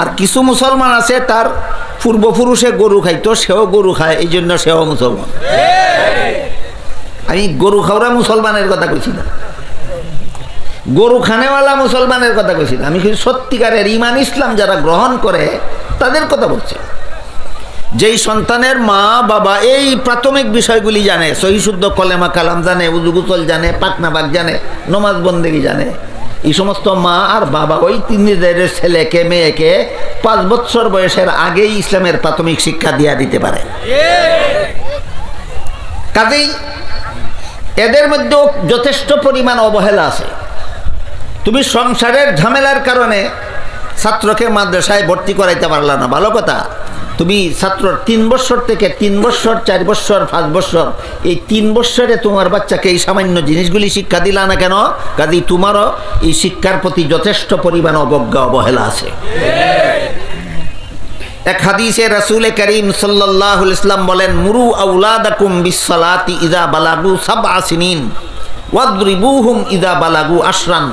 আর কিছু মুসলমান আছে, তার পূর্বপুরুষে গরু খাইতো, সেও গরু খায়, এই জন্য সেও মুসলমান। আমি গরু খাওয়া মুসলমানের কথা কইছি না। গরু খানেওয়ালা মুসলমানের কথা কইছি না। আমি কিন্তু সত্যিকারের ইমান ইসলাম যারা গ্রহণ করে, তাদের কথা বলছি। যেই সন্তানের মা, বাবা এই প্রাথমিক বিষয়গুলি জানে, সহিশুদ্ধ কলেমা কালাম জানে উজুগুতল জানে পাকনাবাগ জানে, নমাজ বন্দেগি জানে এই সমস্ত মা আর বাবা ওই নিজেদের ছেলেকে, মেয়েকে পাঁচ বছর বয়সের আগেই ইসলামের প্রাথমিক শিক্ষা দিয়া দিতে পারে। কাজেই এদের মধ্যেও যথেষ্ট পরিমাণ অবহেলা আছে। তুমি সংসারের ঝামেলার কারণে ছাত্রকে মাদ্রাসায় ভর্তি করাইতে পারলা না। ভালো কথা। তুমি ছাত্র তিন বছর থেকে তিন বছর, চার বছর, পাঁচ বছর, এই তিন বছরে তোমার বাচ্চাকে এই সামান্য জিনিসগুলি শিক্ষা দিলা না কেন? কাজেই তোমারও এই শিক্ষার প্রতি যথেষ্ট পরিমাণ অবজ্ঞা, অবহেলা আছে। এক হাদিসে করিম আলাইহি ইসলাম বলেন, মুরু আউলাদাকুম বিসসালাতি ইযা বালাগু সাবআ সিনিন, ওয়াদরিবুহুম বালাগু আশরান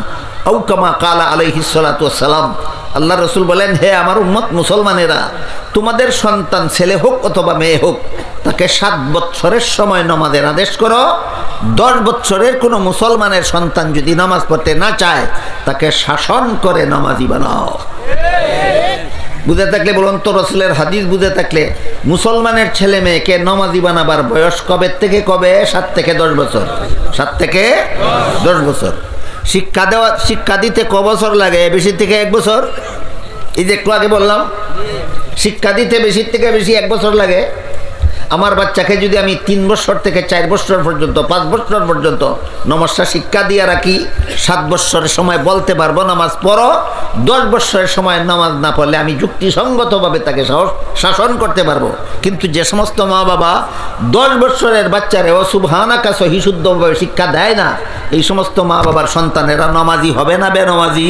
কালা আলাইহি সালাতু ওয়াসসালাম আল্লাহ রসুল বলেন, হে আমার উম্মত মুসলমানেরা, তোমাদের সন্তান ছেলে হোক অথবা মেয়ে হোক, তাকে সাত বৎসরের সময় নমাজের আদেশ করো। দশ বৎসরের কোনো মুসলমানের সন্তান যদি নামাজ পড়তে না চায়, তাকে শাসন করে নামাজি বানাও। বুঝে থাকলে বলুন তো, রসুলের হাদিস বুঝে থাকলে, মুসলমানের ছেলে মেয়েকে নমাজি বানাবার বয়স কবে থেকে? কবে? সাত থেকে দশ বছর। সাত থেকে দশ বছর। শিক্ষা দেওয়া, শিক্ষা দিতে ক বছর লাগে? বেশি থেকে এক বছর? এই যে একটু আগে বললাম, শিক্ষা দিতে বেশি থেকে বেশি এক বছর লাগে। আমার বাচ্চাকে যদি আমি তিন বছর থেকে চার বছর পর্যন্ত, পাঁচ বছর পর্যন্ত নমস্কার শিক্ষা দিয়ে রাখি সাত বৎসরের সময় বলতে পারব, নামাজ পড়ো, দশ বৎসরের সময় নামাজ না পড়লে আমি যুক্তিসঙ্গতভাবে তাকে শাসন করতে পারব। কিন্তু যে সমস্ত মা বাবা দশ বছরের বাচ্চারে অশুভান আকাশ হিশুদ্ধভাবে শিক্ষা দেয় না, এই সমস্ত মা বাবার সন্তানেরা নমাজি হবে না বেনমাজি?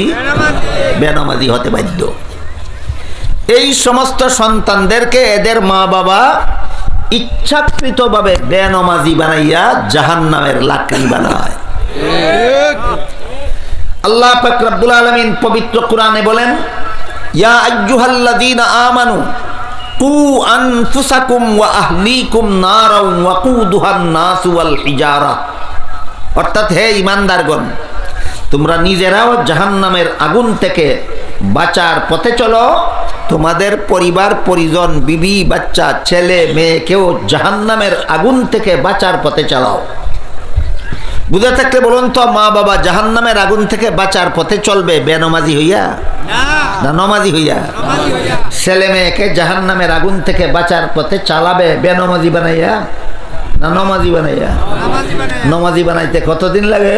বেনমাজি হতে বাধ্য। এই সমস্ত সন্তানদেরকে এদের মা বাবা ইচ্ছাকৃতভাবে বেনমাজি বানাইয়া জাহান নামের লাকড়ি বানায়। আল্লাহ পাক রব্বুল আলামিন পবিত্র কোরআনে বলেন, ইয়া আইয়ুহাল্লাযীনা আমানু, কু আনফুসাকুম ওয়া আহলিকুম নারাও ওয়াকুদুহান নাস ওয়াল হিজারা। অর্থাৎ হে ইমানদারগণ তোমরা নিজেরাও জাহান্নামের আগুন থেকে বাঁচার পথে চলো। তোমাদের পরিবার, পরিজন, বিবি, বাচ্চা, ছেলে মেয়েকেও জাহান্নামের আগুন থেকে বাঁচার পথে চালাও। বুঝে থাকলে বলুন তো, মা বাবা জাহান নামের আগুন থেকে বাঁচার পথে চলবে, বেনমাজি হইয়া? না, নমাজি হইয়া? ছেলে মেয়েকে জাহান নামের আগুন থেকে বাঁচার পথে চালাবে, বেনমাজি বানাইয়া? না, নমাজি বানাইয়া? নমাজি বানাইতে কতদিন লাগে?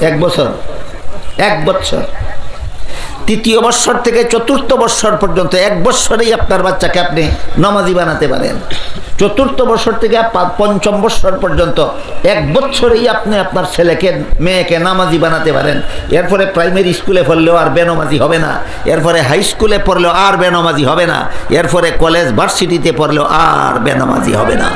এক বছর। এক বছর। তৃতীয় বৎসর থেকে চতুর্থ বৎসর পর্যন্ত এক বৎসরেই আপনার বাচ্চাকে আপনি নমাজি বানাতে পারেন। চতুর্থ বৎসর থেকে পঞ্চম বৎসর পর্যন্ত এক বৎসরেই আপনি আপনার ছেলেকে, মেয়েকে নামাজি বানাতে পারেন। এরপরে প্রাইমারি স্কুলে পড়লেও আর বেনমাজি হবে না। এরপরে হাই স্কুলে পড়লেও আর বেনমাজি হবে না। এরপরে কলেজ ভার্সিটিতে পড়লেও আর বেনমাজি হবে না।